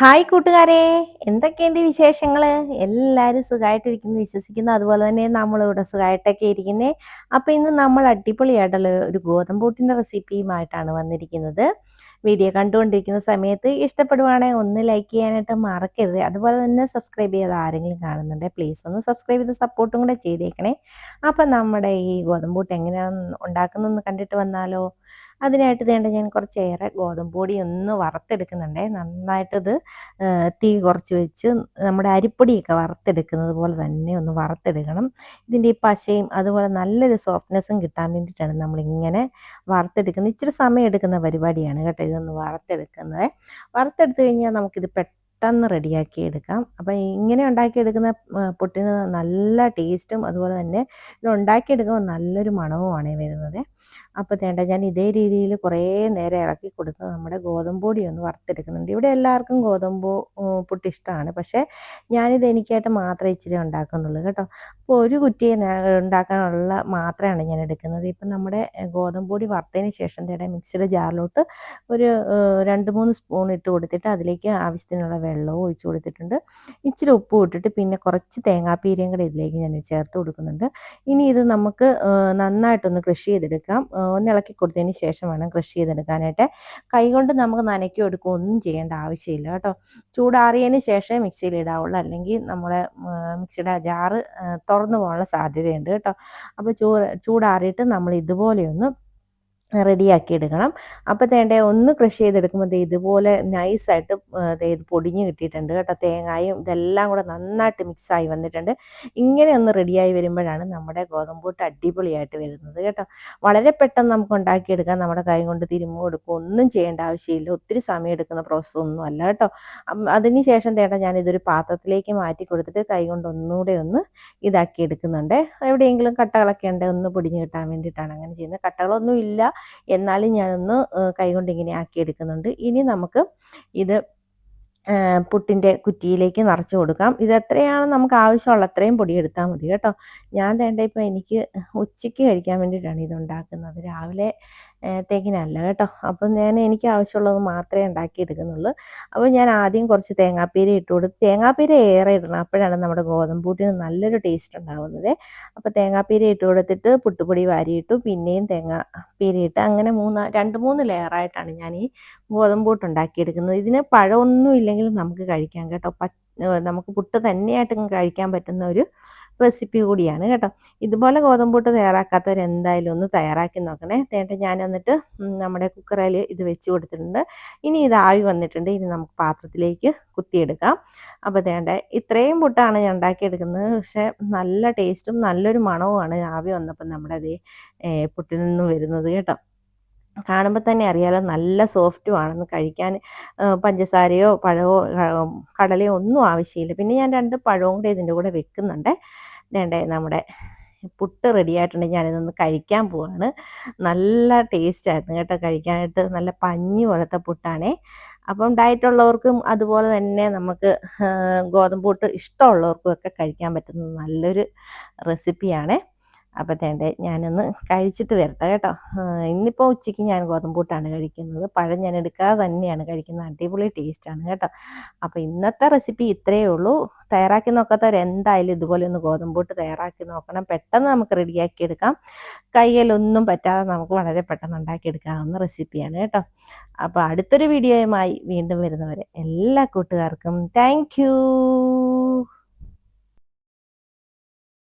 Hi കൂട്ടുകാരെ എന്തൊക്കെയുണ്ട് വിശേഷങ്ങൾ എല്ലാവരും സുഖമായിട്ടിരിക്കുന്നു വിശ്വസിക്കുന്നു. അതുപോലെ തന്നെ നമ്മളിവിടെ സുഖമായിട്ടൊക്കെ ഇരിക്കുന്നേ. അപ്പോൾ ഇന്ന് നമ്മൾ അടിപൊളിയായിട്ടുള്ള ഒരു ഗോതമ്പൂട്ടിന്റെ റെസിപ്പിയുമായിട്ടാണ് വന്നിരിക്കുന്നത്. വീഡിയോ കണ്ടുകൊണ്ടിരിക്കുന്ന സമയത്ത് ഇഷ്ടപ്പെടുവാണെങ്കിൽ ഒന്ന് ലൈക്ക് ചെയ്യാനായിട്ട് മറക്കരുത്. അതുപോലെ തന്നെ സബ്സ്ക്രൈബ് ചെയ്ത് ആരെങ്കിലും കാണുന്നുണ്ടെങ്കിൽ പ്ലീസ് ഒന്ന് സബ്സ്ക്രൈബ് ചെയ്ത് സപ്പോർട്ടും കൂടെ ചെയ്തേക്കണേ. അപ്പം നമ്മുടെ ഈ ഗോതമ്പൂട്ട് എങ്ങനെയാണ് ഉണ്ടാക്കുന്നതെന്ന് കണ്ടിട്ട് വന്നാലോ? അതിനായിട്ട് വേണ്ട ഞാൻ കുറച്ചേറെ ഗോതമ്പ് പൊടി ഒന്ന് വറുത്തെടുക്കുന്നുണ്ടേ. നന്നായിട്ടത് തീ കുറച്ച് വെച്ച് നമ്മുടെ അരിപ്പൊടിയൊക്കെ വറുത്തെടുക്കുന്നത് പോലെ തന്നെ ഒന്ന് വറുത്തെടുക്കണം. ഇതിന്റെ ഈ പശയും അതുപോലെ നല്ലൊരു സോഫ്റ്റ്നെസ്സും കിട്ടാൻ വേണ്ടിയിട്ടാണ് നമ്മളിങ്ങനെ വറുത്തെടുക്കുന്നത്. ഇച്ചിരി സമയം എടുക്കുന്ന പരിപാടിയാണ് കേട്ടോ ഇതൊന്ന് വറുത്തെടുക്കുന്നത്. വറുത്തെടുത്ത് കഴിഞ്ഞാൽ നമുക്കിത് പെട്ടെന്ന് പെട്ടെന്ന് റെഡിയാക്കി എടുക്കാം അപ്പം ഇങ്ങനെ ഉണ്ടാക്കിയെടുക്കുന്ന പുട്ടിന് നല്ല ടേസ്റ്റും അതുപോലെ തന്നെ ഇത് ഉണ്ടാക്കിയെടുക്കുമ്പോൾ നല്ലൊരു മണവുമാണ് വരുന്നത്. അപ്പോൾ തേണ്ട ഞാൻ ഇതേ രീതിയിൽ കുറേ നേരം ഇളക്കി കൊടുത്ത് നമ്മുടെ ഗോതമ്പ് പൊടി ഒന്ന് വറുത്തെടുക്കുന്നുണ്ട്. ഇവിടെ എല്ലാവർക്കും ഗോതമ്പ് പുട്ട് ഇഷ്ടമാണ്. പക്ഷേ ഞാനിത് എനിക്കായിട്ട് മാത്രമേ ഇച്ചിരി ഉണ്ടാക്കുന്നുള്ളൂ കേട്ടോ. അപ്പോൾ ഒരു കുറ്റിയെ ഉണ്ടാക്കാനുള്ള മാത്രമാണ് ഞാൻ എടുക്കുന്നത്. ഇപ്പം നമ്മുടെ ഗോതമ്പ് പൊടി വറുത്തതിന് ശേഷം തേടെ മിക്സിയുടെ ജാറിലോട്ട് ഒരു രണ്ട് മൂന്ന് സ്പൂൺ ഇട്ട് കൊടുത്തിട്ട് അതിലേക്ക് ആവശ്യത്തിനുള്ള വെള്ളവും ഒഴിച്ചു കൊടുത്തിട്ടുണ്ട്. ഇച്ചിരി ഉപ്പ് ഇട്ടിട്ട് പിന്നെ കുറച്ച് തേങ്ങാപ്പീരയും കൂടെ ഇതിലേക്ക് ഞാൻ ചേർത്ത് കൊടുക്കുന്നുണ്ട്. ഇനി ഇത് നമുക്ക് നന്നായിട്ടൊന്ന് കൃഷി ചെയ്തെടുക്കാം. ഒന്ന് ഇളക്കി കൊടുത്തതിന് ശേഷം വേണം കൃഷി ചെയ്തെടുക്കാനായിട്ട്. കൈകൊണ്ട് നമുക്ക് നനയ്ക്കി എടുക്കുക ഒന്നും ചെയ്യേണ്ട ആവശ്യമില്ല കേട്ടോ. ചൂടാറിയതിന് ശേഷം മിക്സിയിൽ ഇടാവുള്ളൂ. അല്ലെങ്കിൽ നമ്മുടെ മിക്സിയുടെ ജാറ് തുറന്നു പോകാനുള്ള സാധ്യതയുണ്ട് കേട്ടോ. അപ്പോൾ ചൂ ചൂടാറിയിട്ട് നമ്മൾ ഇതുപോലെയൊന്ന് റെഡിയാക്കി എടുക്കണം അപ്പോൾ തേണ്ട ഒന്ന് ക്രഷ് ചെയ്തെടുക്കുമ്പോൾ ഇതുപോലെ നൈസായിട്ട് ഇത് പൊടിഞ്ഞ് കിട്ടിയിട്ടുണ്ട് കേട്ടോ. തേങ്ങായും ഇതെല്ലാം കൂടെ നന്നായിട്ട് മിക്സായി വന്നിട്ടുണ്ട്. ഇങ്ങനെ ഒന്ന് റെഡിയായി വരുമ്പോഴാണ് നമ്മുടെ ഗോതമ്പൂട്ട് അടിപൊളിയായിട്ട് വരുന്നത് കേട്ടോ. വളരെ പെട്ടെന്ന് നമുക്ക് ഉണ്ടാക്കിയെടുക്കാം. നമ്മുടെ കൈ കൊണ്ട് തിരുമ്പ് കൊടുക്കുക ഒന്നും ചെയ്യേണ്ട ആവശ്യമില്ല. ഒത്തിരി സമയം എടുക്കുന്ന പ്രോസസ്സ് ഒന്നും അല്ല കേട്ടോ. അതിന് ശേഷം തേണ്ട ഞാൻ ഇതൊരു പാത്രത്തിലേക്ക് മാറ്റി കൊടുത്തിട്ട് കൈ കൊണ്ട് ഒന്നുകൂടെ ഒന്ന് ഇതാക്കി എടുക്കുന്നുണ്ട്. എവിടെയെങ്കിലും കട്ടകളൊക്കെ ഉണ്ടെങ്കിൽ ഒന്ന് പൊടിഞ്ഞ് കിട്ടാൻ വേണ്ടിയിട്ടാണ് അങ്ങനെ ചെയ്യുന്നത്. കട്ടകളൊന്നും ഇല്ല. എന്നാലും ഞാനൊന്ന് കൈകൊണ്ട് ഇങ്ങനെ ആക്കി എടുക്കുന്നുണ്ട് ഇനി നമുക്ക് ഇത് പുട്ടിന്റെ കുറ്റിയിലേക്ക് നിറച്ച് കൊടുക്കാം. ഇത് എത്രയാണ് നമുക്ക് ആവശ്യമുള്ള അത്രയും പൊടി എടുത്താൽ മതി കേട്ടോ. ഞാൻ വേണ്ട ഇപ്പോൾ എനിക്ക് ഉച്ചയ്ക്ക് കഴിക്കാൻ വേണ്ടിയിട്ടാണ് ഇത് ഉണ്ടാക്കുന്നത്. രാവിലെ തേക്കിനല്ല കേട്ടോ. അപ്പം ഞാൻ എനിക്ക് ആവശ്യമുള്ളത് മാത്രമേ ഉണ്ടാക്കി എടുക്കുന്നുള്ളൂ അപ്പോൾ ഞാൻ ആദ്യം കുറച്ച് തേങ്ങാപ്പീര ഇട്ട് കൊടുത്ത് തേങ്ങാപ്പീര ഏറെ ഇടണം. അപ്പോഴാണ് നമ്മുടെ ഗോതമ്പൂട്ടിന് നല്ലൊരു ടേസ്റ്റ് ഉണ്ടാകുന്നത് അപ്പോൾ തേങ്ങാപ്പീര ഇട്ട് കൊടുത്തിട്ട് പുട്ടുപൊടി വാരിയിട്ടു പിന്നെയും തേങ്ങാപ്പീര ഇട്ട് അങ്ങനെ മൂന്ന് രണ്ട് മൂന്ന് ലെയറായിട്ടാണ് ഞാൻ ഈ ഗോതമ്പൂട്ട് ഉണ്ടാക്കിയെടുക്കുന്നത്. ഇതിന് പഴമൊന്നും ഇല്ലെങ്കിലും നമുക്ക് കഴിക്കാം കേട്ടോ. നമുക്ക് പുട്ട് തന്നെയായിട്ട് കഴിക്കാൻ പറ്റുന്ന ഒരു റെസിപ്പി കൂടിയാണ് കേട്ടോ. ഇതുപോലെ ഗോതമ്പൂട്ട് തയ്യാറാക്കാത്തവർ എന്തായാലും ഒന്ന് തയ്യാറാക്കി നോക്കണേ. തേട്ട ഞാൻ എന്നിട്ട് നമ്മുടെ കുക്കറിൽ ഇത് വെച്ച് കൊടുത്തിട്ടുണ്ട്. ഇനി ഇത് ആവി വന്നിട്ടുണ്ട്. ഇനി നമുക്ക് പാത്രത്തിലേക്ക് കുത്തിയെടുക്കാം. അപ്പോൾ തേണ്ട ഇത്രയും പുട്ടാണ് ഞാൻ ഉണ്ടാക്കിയെടുക്കുന്നത്. പക്ഷേ നല്ല ടേസ്റ്റും നല്ലൊരു മണവുമാണ് ആവി വന്നപ്പോൾ നമ്മുടെ അതേ പുട്ടിൽ നിന്ന് വരുന്നത് കേട്ടോ. കാണുമ്പോൾ തന്നെ അറിയാലോ നല്ല സോഫ്റ്റും ആണെന്ന്. കഴിക്കാൻ പഞ്ചസാരയോ പഴമോ കടലയോ ഒന്നും ആവശ്യമില്ല. പിന്നെ ഞാൻ രണ്ട് പഴവും കൂടെ ഇതിന്റെ കൂടെ വെക്കുന്നുണ്ട്. വേണ്ടേ നമ്മുടെ പുട്ട് റെഡി ആയിട്ടുണ്ട്. ഞാനിതൊന്ന് കഴിക്കാൻ പോവാണ്. നല്ല ടേസ്റ്റ് ആയിരുന്നു കേട്ടോ കഴിക്കാനായിട്ട്. നല്ല പഞ്ഞി പോലത്തെ പുട്ടാണേ. അപ്പം ഡയറ്റ് ഉള്ളവർക്കും അതുപോലെ തന്നെ നമുക്ക് ഗോതമ്പ് പുട്ട് ഇഷ്ടമുള്ളവർക്കും ഒക്കെ കഴിക്കാൻ പറ്റുന്ന നല്ലൊരു റെസിപ്പിയാണേ അപ്പോൾ തേണ്ടേ ഞാനൊന്ന് കഴിച്ചിട്ട് വരട്ടെ കേട്ടോ. ഇന്നിപ്പോൾ ഉച്ചയ്ക്ക് ഞാൻ ഗോതമ്പൂട്ടാണ് കഴിക്കുന്നത്. പഴം ഞാൻ എടുക്കാതെ തന്നെയാണ് കഴിക്കുന്നത്. അടിപൊളി ടേസ്റ്റാണ് കേട്ടോ. അപ്പോൾ ഇന്നത്തെ റെസിപ്പി ഇത്രയേ ഉള്ളൂ. തയ്യാറാക്കി നോക്കാത്തവർ എന്തായാലും ഇതുപോലെ ഒന്ന് ഗോതമ്പൂട്ട് തയ്യാറാക്കി നോക്കണം. പെട്ടെന്ന് നമുക്ക് റെഡിയാക്കി എടുക്കാം. കയ്യിലൊന്നും പറ്റാതെ നമുക്ക് വളരെ പെട്ടെന്ന് ഉണ്ടാക്കി എടുക്കാവുന്ന റെസിപ്പിയാണ് കേട്ടോ. അപ്പോൾ അടുത്തൊരു വീഡിയോയുമായി വീണ്ടും വരുന്നവരെ എല്ലാ കൂട്ടുകാർക്കും താങ്ക്